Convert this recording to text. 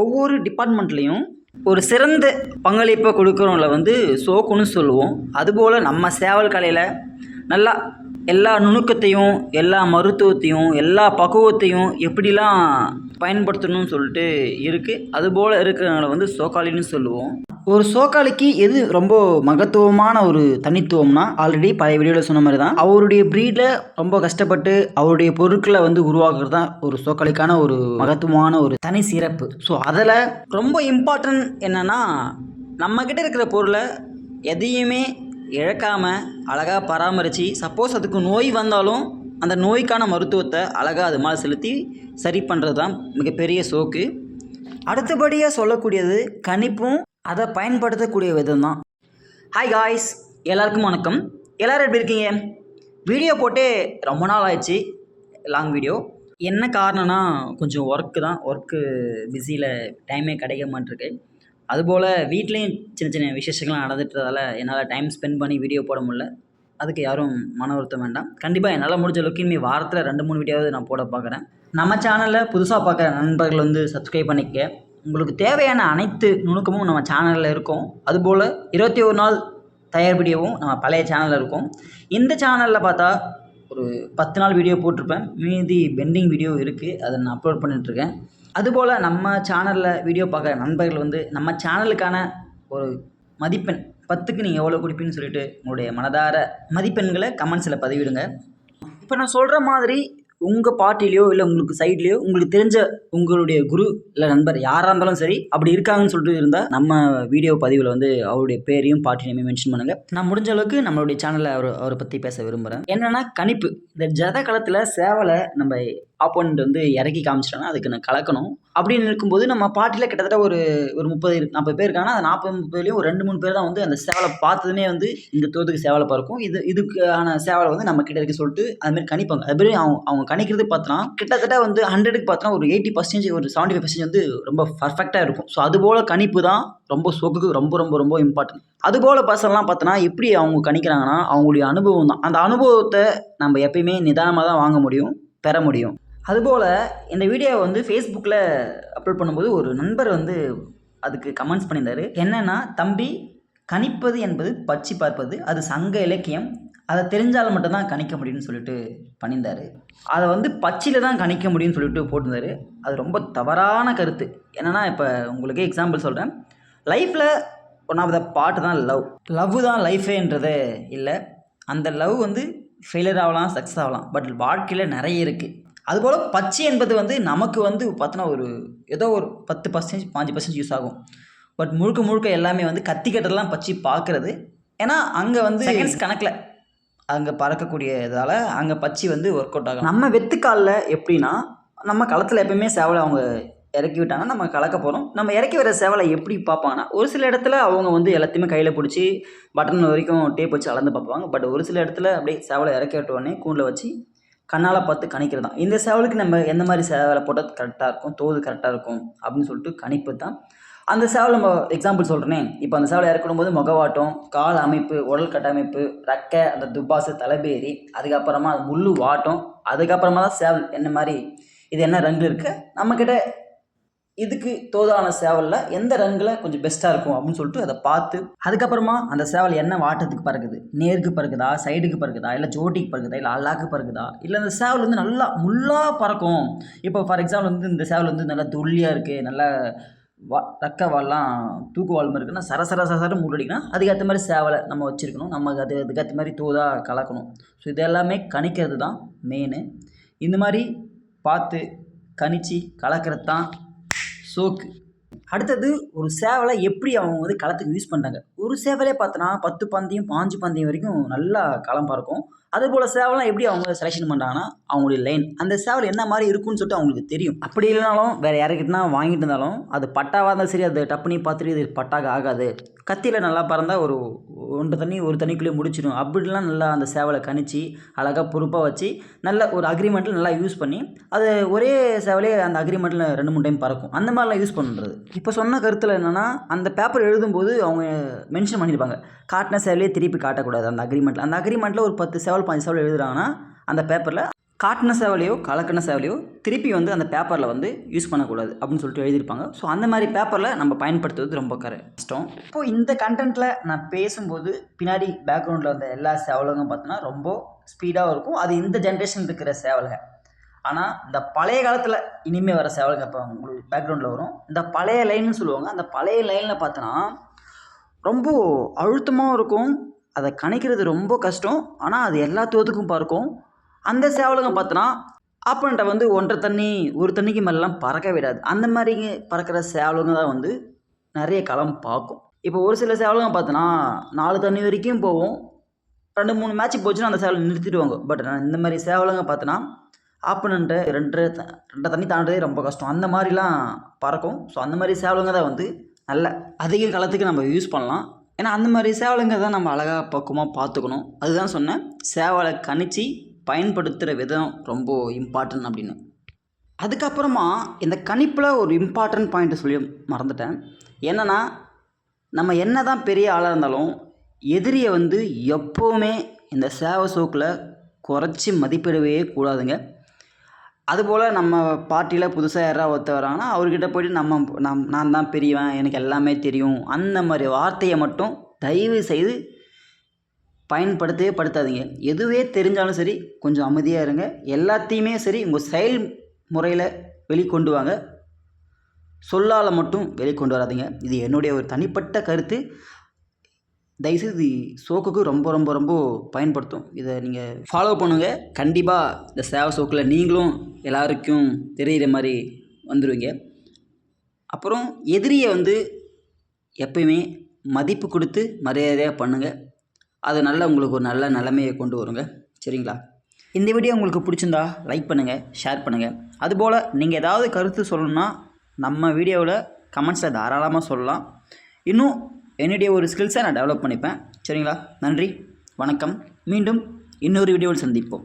ஒவ்வொரு டிபார்ட்மெண்ட்லேயும் ஒரு சிறந்த பங்களிப்பை கொடுக்குறவங்கள வந்து சோக்குன்னு சொல்லுவோம். அதுபோல் நம்ம சேவல் கலையில் நல்லா எல்லா நுணுக்கத்தையும் எல்லா மருத்துவத்தையும் எல்லா பக்குவத்தையும் எப்படிலாம் பயன்படுத்தணும்னு சொல்லிட்டு இருக்குது அதுபோல் இருக்கிறவங்கள வந்து சோக்காளின்னு சொல்லுவோம். ஒரு சோக்காளிக்கு எது ரொம்ப மகத்துவமான ஒரு தனித்துவம்னா ஆல்ரெடி பழைய வீடியோவில் சொன்ன மாதிரி தான் அவருடைய ப்ரீடில் ரொம்ப கஷ்டப்பட்டு அவருடைய பொருட்களை வந்து உருவாக்குறது தான் ஒரு சோக்காளிக்கான ஒரு மகத்துவமான ஒரு தனி சிறப்பு. ஸோ அதில் ரொம்ப இம்பார்ட்டன்ட் என்னென்னா நம்மக்கிட்ட இருக்கிற பொருளை எதையுமே இழக்காமல் அழகாக பராமரித்து சப்போஸ் அதுக்கு நோய் வந்தாலும் அந்த நோய்க்கான மருத்துவத்தை அழகாக அது மேலே செலுத்தி சரி பண்ணுறது தான் மிகப்பெரிய சோக்கு. அடுத்தபடியாக சொல்லக்கூடியது கணிப்பும் அதை பயன்படுத்தக்கூடிய விதம் தான் ஹாய் காய்ஸ் எல்லாருக்கும் வணக்கம். எல்லோரும் எப்படி இருக்கீங்க? வீடியோ போட்டே ரொம்ப நாள் ஆயிடுச்சு. லாங் வீடியோ என்ன காரணம்னா கொஞ்சம் ஒர்க்கு தான். ஒர்க்கு பிஸியில் டைமே கிடைக்க மாட்டிருக்கு. அதுபோல் வீட்லேயும் சின்ன சின்ன விசேஷங்கள்லாம் நடந்துட்டதால என்னால் டைம் ஸ்பெண்ட் பண்ணி வீடியோ போட முடியல. அதுக்கு யாரும் மன வருத்தம் வேண்டாம். கண்டிப்பாக என்னால் முடிஞ்ச அளவுக்கு இனிமேல் வாரத்தில் ரெண்டு மூணு வீடியோவது நான் போட பார்க்குறேன் நம்ம சேனலில் புதுசாக பார்க்குற நண்பர்கள் வந்து சப்ஸ்கிரைப் பண்ணிக்க. உங்களுக்கு தேவையான அனைத்து நுணுக்கமும் நம்ம சேனலில் இருக்கும். அதுபோல் இருபத்தி ஒரு நாள் தயார் வீடியோவும் நம்ம பழைய சேனலில் இருக்கும். இந்த சேனலில் பார்த்தா ஒரு பத்து நாள் வீடியோ போட்டிருப்பேன். மீதி பெண்டிங் வீடியோ இருக்குது அதை நான் அப்லோட் பண்ணிட்டுருக்கேன் அதுபோல் நம்ம சேனலில் வீடியோ பார்க்குற நண்பர்கள் வந்து நம்ம சேனலுக்கான ஒரு மதிப்பெண் பத்துக்கு நீங்கள் எவ்வளோ கொடுப்பீங்கன்னு சொல்லிட்டு உங்களுடைய மனதார மதிப்பெண்களை கமெண்ட்ஸில் பதிவிடுங்க. இப்போ நான் சொல்கிற மாதிரி உங்கள் பார்ட்டிலையோ இல்லை உங்களுக்கு சைட்லேயோ உங்களுக்கு தெரிஞ்ச உங்களுடைய குரு இல்லை நண்பர் யாராக இருந்தாலும் சரி அப்படி இருக்காங்கன்னு சொல்லிட்டு இருந்தால் நம்ம வீடியோ பதிவில் வந்து அவருடைய பேரையும் பார்ட்டி நேமையும் மென்ஷன் பண்ணுங்கள் நான் முடிஞ்ச அளவுக்கு நம்மளுடைய சேனலில் அவர் அவரை பற்றி பேச விரும்புகிறேன் என்னென்னா கணிப்பு. இந்த ஜத காலத்தில் சேவலை நம்ம ஆப்போனண்ட் வந்து இறக்கி காமிச்சிட்டோன்னா அதுக்கு நான் கலக்கணும். அப்படின்னு இருக்கும்போது நம்ம பாட்டியில் கிட்டத்தட்ட ஒரு ஒரு முப்பது நாற்பது பேர் இருக்காங்கன்னா அந்த நாற்பது முப்பதுலேயும் ஒரு ரெண்டு மூணு பேர் தான் வந்து அந்த சேவலை பார்த்ததுமே வந்து இந்த தோத்துக்கு சேவலை பறக்கும். இது இதுக்கான சேவலை வந்து நம்ம கிட்ட இருக்க சொல்லிட்டு அதுமாரி கணிப்பாங்க. அதுமாதிரி அவங்க அவங்க கணிக்கிறது பார்த்தோன்னா கிட்டத்தட்ட வந்து ஹண்ட்ரடுக்கு பார்த்தோன்னா ஒரு எயிட்டி பர்சன்டேஜ் ஒரு செவன்ட்டி ஃபைவ் பர்சன்டேஜ் வந்து ரொம்ப பர்ஃபெக்டாக இருக்கும். ஸோ அதுபோல் கணிப்பு தான் ரொம்ப சொக்குக்கு ரொம்ப ரொம்ப ரொம்ப இம்பார்ட்டன்ட் அதுபோல் பர்சன்லாம் பார்த்தோன்னா எப்படி அவங்க கணிக்கிறாங்கன்னா அவங்களுடைய அனுபவம் தான். அந்த அனுபவத்தை நம்ம எப்பயுமே நிதானமாக தான் வாங்க முடியும் பெற முடியும். அதுபோல் இந்த வீடியோவை வந்து ஃபேஸ்புக்கில் அப்லோட் பண்ணும்போது ஒரு நண்பர் வந்து அதுக்கு கமெண்ட்ஸ் பண்ணியிருந்தார். என்னென்னா தம்பி கணிப்பது என்பது பச்சி பார்ப்பது அது சங்க இலக்கியம் அதை தெரிஞ்சால் மட்டும்தான் கணிக்க முடியும்னு சொல்லிட்டு பண்ணியிருந்தார். அதை வந்து பச்சியில் தான் கணிக்க முடியும்னு சொல்லிட்டு போட்டிருந்தாரு. அது ரொம்ப தவறான கருத்து. என்னென்னா இப்போ உங்களுக்கே எக்ஸாம்பிள் சொல்கிறேன் லைஃப்பில் ஒன் ஆஃப் த பாட்டு தான் லவ் லவ் தான் லைஃபேன்றது இல்லை. அந்த லவ் வந்து ஃபெயிலியர் ஆகலாம் சக்ஸஸ் ஆகலாம். பட் வாழ்க்கையில் நிறைய இருக்குது அதுபோல் பச்சை என்பது வந்து நமக்கு வந்து பார்த்தோன்னா ஒரு ஏதோ ஒரு பத்து பர்சன்டேஜ் பாஞ்சு பர்சன்டேஜ் யூஸ் ஆகும். பட் முழுக்க முழுக்க எல்லாமே வந்து கத்திக்கட்டெல்லாம் பச்சி பார்க்குறது. ஏன்னா அங்கே வந்து செகண்ட்ஸ் கணக்கில். அங்கே பறக்கக்கூடியதால் அங்கே பச்சி வந்து ஒர்க் அவுட் ஆகும். நம்ம வெத்துக்காலில் எப்படின்னா நம்ம களத்தில் எப்பயுமே சேவலை அவங்க இறக்கி விட்டாங்கன்னா நம்ம கலக்க போகிறோம் நம்ம இறக்கி வர சேவலை எப்படி பார்ப்பாங்கன்னா ஒரு சில இடத்துல அவங்க வந்து எல்லாத்தையுமே கையில் பிடிச்சி பட்டன் வரைக்கும் டேப் வச்சு அளந்து பார்ப்பாங்க. பட் ஒரு சில இடத்துல அப்படியே சேவலை இறக்கி விட்ட உடனே கூண்டில் வச்சு கண்ணால் பார்த்து கணிக்கிறது தான். இந்த சேவலுக்கு நம்ம எந்த மாதிரி சேவலை போட்டால் கரெக்டாக இருக்கும் தோது கரெக்டாக இருக்கும் அப்படின்னு சொல்லிட்டு கணிப்பு தான் அந்த சேவல் நம்ம எக்ஸாம்பிள் சொல்கிறேனே இப்போ அந்த சேவலை இறக்கணும் போது முகவாட்டம் கால் அமைப்பு உடல் கட்டமைப்பு ரெக்கை அந்த துப்பாசு தலைபேரி அதுக்கப்புறமா அது வாட்டம் அதுக்கப்புறமா தான் சேவல். என்ன மாதிரி? இது என்ன ரங்கு இருக்குது நம்மக்கிட்ட இதுக்கு தோதான சேவலில் எந்த ரங்கில் கொஞ்சம் பெஸ்ட்டாக இருக்கும் அப்படின்னு சொல்லிட்டு அதை பார்த்து அதுக்கப்புறமா அந்த சேவல் என்ன வாட்டத்துக்கு பறக்குது? நேருக்கு பறக்குதா? சைடுக்கு பறக்குதா? இல்லை ஜோட்டிக்கு பறக்குதா? இல்லை அல்லாக்கு பறக்குதா? இல்லை அந்த சேவல் வந்து நல்லா முள்ளாக பறக்கும். இப்போ ஃபார் எக்ஸாம்பிள் வந்து இந்த சேவல் வந்து நல்லா துல்லியாக இருக்குது நல்லா வா ரக்க வால்லாம் தூக்கு மாதிரி இருக்குன்னா சர சர சர முள்ளடிக்குன்னா அதுக்கேற்ற மாதிரி சேவலை நம்ம வச்சுருக்கணும். நம்ம அது அதுக்கேற்ற மாதிரி தூதாக கலக்கணும். ஸோ இது எல்லாமே கணிக்கிறது தான் மெயினு இந்த மாதிரி பார்த்து கணிச்சு கலக்கிறது தான் சோக்கு அடுத்தது ஒரு சேவலை எப்படி அவங்க வந்து களத்துக்கு யூஸ் பண்ணுறாங்க ஒரு சேவலே பார்த்தோன்னா பத்து பந்தயம் பாஞ்சு பந்தயம் வரைக்கும் நல்லா களம் பறக்கும் அதுபோல் சேவலாம் எப்படி அவங்க செலெக்ஷன் பண்ணுறாங்கன்னா அவங்களுடைய லைன் அந்த சேவல் என்ன மாதிரி இருக்குன்னு சொல்லிட்டு அவங்களுக்கு தெரியும். அப்படி இல்லைனாலும் வேறு யாருக்கிட்டனா வாங்கிட்டு இருந்தாலும் அது பட்டாவாக இருந்தாலும் சரி அது டப்புனி பார்த்துட்டு இது பட்டாக ஆகாது. கத்தியில் நல்லா பறந்தால் ஒரு ஒன்று தண்ணி ஒரு தண்ணிக்குள்ளேயே முடிச்சிடும். அப்படிலாம் நல்லா அந்த சேவலை கணிச்சு அழகாக பொறுப்பாக வச்சு நல்ல ஒரு அக்ரிமெண்ட்டில் நல்லா யூஸ் பண்ணி அது ஒரே சேவலே அந்த அக்ரிமெண்ட்டில் ரெண்டு மூணு டைம் பறக்கும். அந்த மாதிரிலாம் யூஸ் பண்ணுறது இப்போ சொன்ன கருத்தில் என்னென்னா அந்த பேப்பர் எழுதும்போது அவங்க மென்ஷன் பண்ணியிருப்பாங்க காட்டின சேவலையே திருப்பி காட்டக்கூடாது அந்த அக்ரிமெண்ட்டில் அந்த அக்ரிமெண்ட்டில் ஒரு பத்து சேவல் பாஞ்சு சேவல் எழுதுறாங்கன்னா அந்த பேப்பரில் காட்டின சேவலையோ கலக்கின சேவலையோ திருப்பி வந்து அந்த பேப்பரில் வந்து யூஸ் பண்ணக்கூடாது அப்படின்னு சொல்லிட்டு எழுதியிருப்பாங்க. ஸோ அந்த மாதிரி பேப்பரில் நம்ம பயன்படுத்துவது ரொம்ப கஷ்டம். இப்போது இந்த கண்டென்ட்டில் நான் பேசும்போது பின்னாடி பேக்ரவுண்டில் வந்த எல்லா சேவலுங்க பார்த்தோன்னா ரொம்ப ஸ்பீடாகவும் இருக்கும். அது இந்த ஜென்ரேஷன் இருக்கிற சேவலுங்க ஆனால் இந்த பழைய காலத்தில் இனிமேல் வர சேவலுங்க இப்போ உங்களுக்கு பேக்ரவுண்டில் வரும். இந்த பழைய லைன்னு சொல்லுவாங்க. அந்த பழைய லைனில் பார்த்தோன்னா ரொம்ப அழுத்தமாகவும் இருக்கும். அதை கணிக்கிறது ரொம்ப கஷ்டம். ஆனால் அது எல்லா தோத்துக்கும் பார்க்கும். அந்த சேவலுங்க பார்த்தோன்னா ஆப்பனண்ட்டை வந்து ஒன்றரை தண்ணி ஒரு தண்ணிக்கு மேலெலாம் பறக்க விடாது. அந்த மாதிரி பறக்கிற சேவலுங்க தான் வந்து நிறைய களம் பார்க்கும். இப்போ ஒரு சில சேவலுங்க பார்த்தோன்னா நாலு தண்ணி வரைக்கும் போகும். ரெண்டு மூணு மேட்ச் போச்சுன்னா அந்த சேவலை நிறுத்திடுவாங்க. பட் இந்த மாதிரி சேவலுங்க பார்த்தோன்னா ஆப்பனண்ட்டை ரெண்டு த- ரெண்டரை தண்ணி தாண்டதே ரொம்ப கஷ்டம். அந்த மாதிரிலாம் பறக்கும். ஸோ அந்த மாதிரி சேவலுங்க தான் வந்து நல்ல அதிக காலத்துக்கு நம்ம யூஸ் பண்ணலாம். ஏன்னா அந்த மாதிரி சேவலுங்க தான் நம்ம அழகாக பக்குவமாக பார்த்துக்கணும் அதுதான் சொன்னேன். சேவலை கணிச்சு பயன்படுத்துகிற விதம் ரொம்ப இம்பார்ட்டன்ட் அப்படின்னு. அதுக்கப்புறமா இந்த கணிப்பில் ஒரு இம்பார்ட்டன்ட் பாயிண்ட்டை சொல்லி மறந்துட்டேன். என்னென்னா நம்ம என்ன தான் பெரிய ஆளாக இருந்தாலும் எதிரியை வந்து எப்போவுமே இந்த சேவை சோக்கில் குறைச்சி மதிப்பிடவே கூடாதுங்க. அதுபோல் நம்ம பார்ட்டியில் புதுசாக யாராவது ஒருத்தர் வராங்கன்னா அவர்கிட்ட போயிட்டு நம்ம நம் நான் தான் பெரியவன் எனக்கு எல்லாமே தெரியும். அந்த மாதிரி வார்த்தையை மட்டும் தயவு செய்து பயன்படுத்தவே படுத்தாதீங்க. எதுவே தெரிஞ்சாலும் சரி கொஞ்சம் அமைதியாக இருங்க. எல்லாத்தையுமே சரி உங்கள் செயல் முறையில் வெளிக்கொண்டு வாங்க. சொல்லால் மட்டும் வெளிக்கொண்டு வராதிங்க. இது என்னுடைய ஒரு தனிப்பட்ட கருத்து. தயவுசெய்து சோக்குக்கு ரொம்ப ரொம்ப ரொம்ப பயன்படுத்தும். இதை நீங்கள் ஃபாலோ பண்ணுங்கள் கண்டிப்பாக இந்த சேவை சோக்கில் நீங்களும் எல்லாருக்கும் தெரிகிற மாதிரி வந்துடுவீங்க அப்புறம் எதிரியை வந்து எப்பயுமே மதிப்பு கொடுத்து மரியாதையாக பண்ணுங்கள் அது நல்ல உங்களுக்கு ஒரு நல்ல நிலைமையை கொண்டு வருங்க. சரிங்களா? இந்த வீடியோ உங்களுக்கு பிடிச்சிருந்தா லைக் பண்ணுங்கள் ஷேர் பண்ணுங்கள் அதுபோல் நீங்கள் ஏதாவது கருத்து சொல்லணும்னா நம்ம வீடியோவில் கமெண்ட்ஸில் தாராளமாக சொல்லலாம். இன்னும் என்னுடைய ஒரு ஸ்கில்ஸை நான் டெவலப் பண்ணிப்பேன். சரிங்களா? நன்றி. வணக்கம். மீண்டும் இன்னொரு வீடியோவில் சந்திப்போம்.